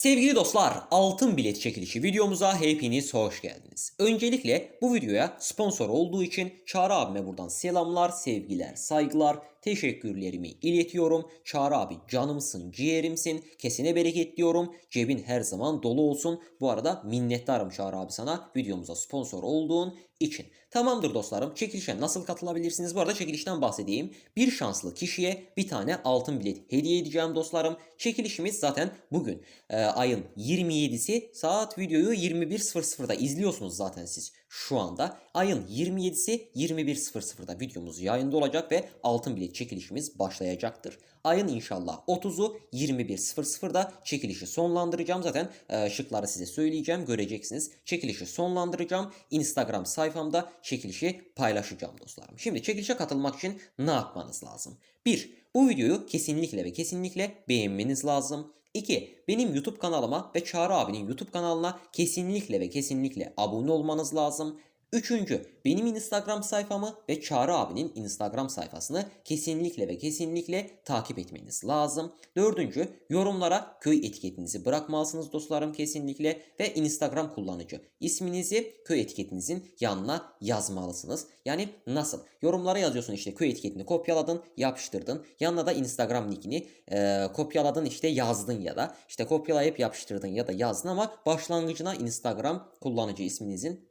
Sevgili dostlar, altın bilet çekilişi videomuza hepiniz hoş geldiniz. Öncelikle bu videoya sponsor olduğu için Çağrı abime buradan selamlar, sevgiler, saygılar, teşekkürlerimi iletiyorum. Çağrı abi canımsın, ciğerimsin, kesine bereket diyorum. Cebin her zaman dolu olsun. Bu arada minnettarım Çağrı abi sana videomuza sponsor olduğun için. Tamamdır dostlarım. Çekilişe nasıl katılabilirsiniz? Bu arada çekilişten bahsedeyim. Bir şanslı kişiye bir tane altın bilet hediye edeceğim dostlarım. Çekilişimiz zaten bugün e, ayın 27'si saat videoyu 21.00'da izliyorsunuz zaten siz şu anda. Ayın 27'si 21.00'da videomuz yayında olacak ve altın bilet çekilişimiz başlayacaktır. Ayın inşallah 30'u 21.00'da çekilişi sonlandıracağım. Zaten e, şıkları size söyleyeceğim göreceksiniz. Çekilişi sonlandıracağım. Instagram sayfamda çekilişi paylaşacağım dostlarım. Şimdi çekilişe katılmak için ne yapmanız lazım? 1. Bu videoyu kesinlikle ve kesinlikle beğenmeniz lazım. 2. Benim YouTube kanalıma ve Çağrı abinin YouTube kanalına kesinlikle ve kesinlikle abone olmanız lazım. Üçüncü, benim Instagram sayfamı ve Çağrı abinin Instagram sayfasını kesinlikle ve kesinlikle takip etmeniz lazım. Dördüncü, yorumlara köy etiketinizi bırakmalısınız dostlarım kesinlikle ve Instagram kullanıcı isminizi köy etiketinizin yanına yazmalısınız. Yani nasıl? Yorumlara yazıyorsun işte köy etiketini kopyaladın, yapıştırdın. Yanına da Instagram nickini e, kopyaladın işte yazdın ya da işte kopyalayıp yapıştırdın ya da yazdın ama başlangıcına Instagram kullanıcı isminizin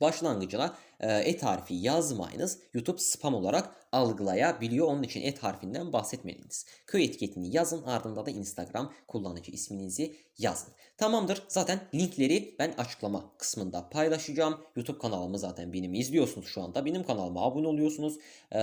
başlangıcına e, et harfi yazmayınız. YouTube spam olarak algılayabiliyor. Onun için et harfinden bahsetmeliyiz. Köy etiketini yazın ardında da Instagram kullanıcı isminizi yazın. Tamamdır. Zaten linkleri ben açıklama kısmında paylaşacağım. YouTube kanalımı zaten benim izliyorsunuz şu anda. Benim kanalıma abone oluyorsunuz. Ee,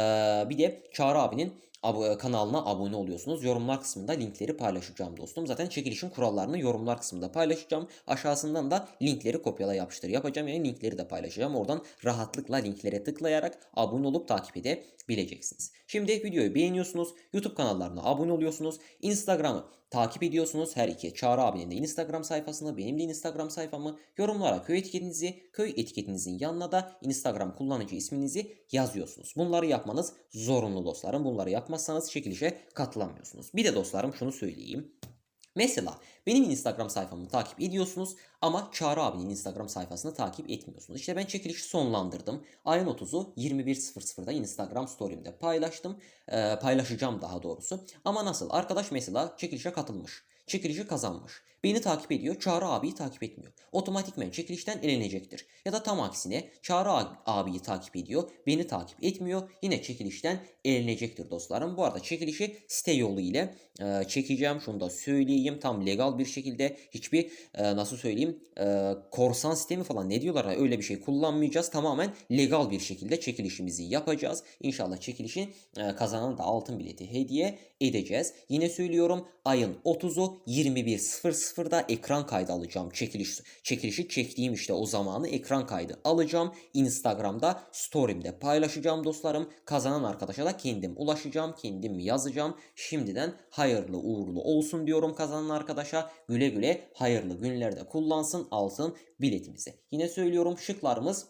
bir de Çağrı abinin ab- kanalına abone oluyorsunuz. Yorumlar kısmında linkleri paylaşacağım dostum. Zaten çekilişin kurallarını yorumlar kısmında paylaşacağım. Aşağısından da linkleri kopyala yapıştır yapacağım. Yani linkleri de paylaşacağım. Oradan rahatlıkla linklere tıklayarak abone olup takip edebileceksiniz. Şimdi videoyu beğeniyorsunuz. YouTube kanallarına abone oluyorsunuz. Instagram'ı takip ediyorsunuz. Her iki Çağrı abinin de Instagram sayfasını, benim de Instagram sayfamı, yorumlara köy etiketinizi, köy etiketinizin yanına da Instagram kullanıcı isminizi yazıyorsunuz. Bunları yapmanız zorunlu dostlarım. Bunları yapmazsanız çekilişe katılamıyorsunuz. Bir de dostlarım şunu söyleyeyim. Mesela benim Instagram sayfamı takip ediyorsunuz ama Çağrı abinin Instagram sayfasını takip etmiyorsunuz. İşte ben çekilişi sonlandırdım. Ayın 30'u 21.00'da Instagram story'imde paylaştım. Ee, paylaşacağım daha doğrusu. Ama nasıl? Arkadaş mesela çekilişe katılmış. Çekilişi kazanmış. Beni takip ediyor. Çağrı abiyi takip etmiyor. Otomatikmen çekilişten elenecektir. Ya da tam aksine Çağrı ab- abiyi takip ediyor. Beni takip etmiyor. Yine çekilişten elenecektir dostlarım. Bu arada çekilişi site yolu ile e, çekeceğim. Şunu da söyleyeyim. Tam legal bir şekilde hiçbir e, nasıl söyleyeyim e, korsan sistemi falan ne diyorlar ha, öyle bir şey kullanmayacağız. Tamamen legal bir şekilde çekilişimizi yapacağız. İnşallah çekilişi e, kazanan da altın bileti hediye edeceğiz. Yine söylüyorum ayın 30'u 21.00'da ekran kaydı alacağım. Çekiliş çekilişi çektiğim işte o zamanı ekran kaydı alacağım. Instagram'da story'imde paylaşacağım dostlarım. Kazanan arkadaşa da kendim ulaşacağım. Kendim yazacağım. Şimdiden hayırlı uğurlu olsun diyorum kazanan arkadaşa. Güle güle hayırlı günlerde kullansın altın biletimizi. Yine söylüyorum şıklarımız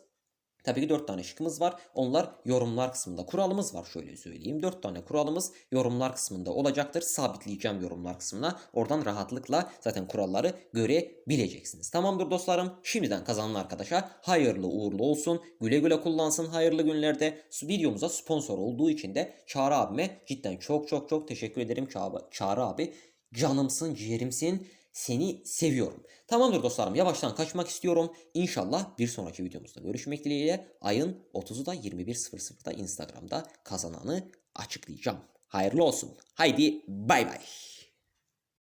Tabii ki 4 tane şıkkımız var. Onlar yorumlar kısmında. Kuralımız var şöyle söyleyeyim. 4 tane kuralımız yorumlar kısmında olacaktır. Sabitleyeceğim yorumlar kısmına. Oradan rahatlıkla zaten kuralları görebileceksiniz. Tamamdır dostlarım. Şimdiden kazanan arkadaşa hayırlı uğurlu olsun. Güle güle kullansın hayırlı günlerde. Videomuza sponsor olduğu için de Çağrı abime cidden çok çok çok teşekkür ederim Çağrı, abi. Canımsın, ciğerimsin. Seni seviyorum. Tamamdır dostlarım yavaştan kaçmak istiyorum. İnşallah bir sonraki videomuzda görüşmek dileğiyle ayın 30'u da 21.00'da Instagram'da kazananı açıklayacağım. Hayırlı olsun. Haydi bay bay.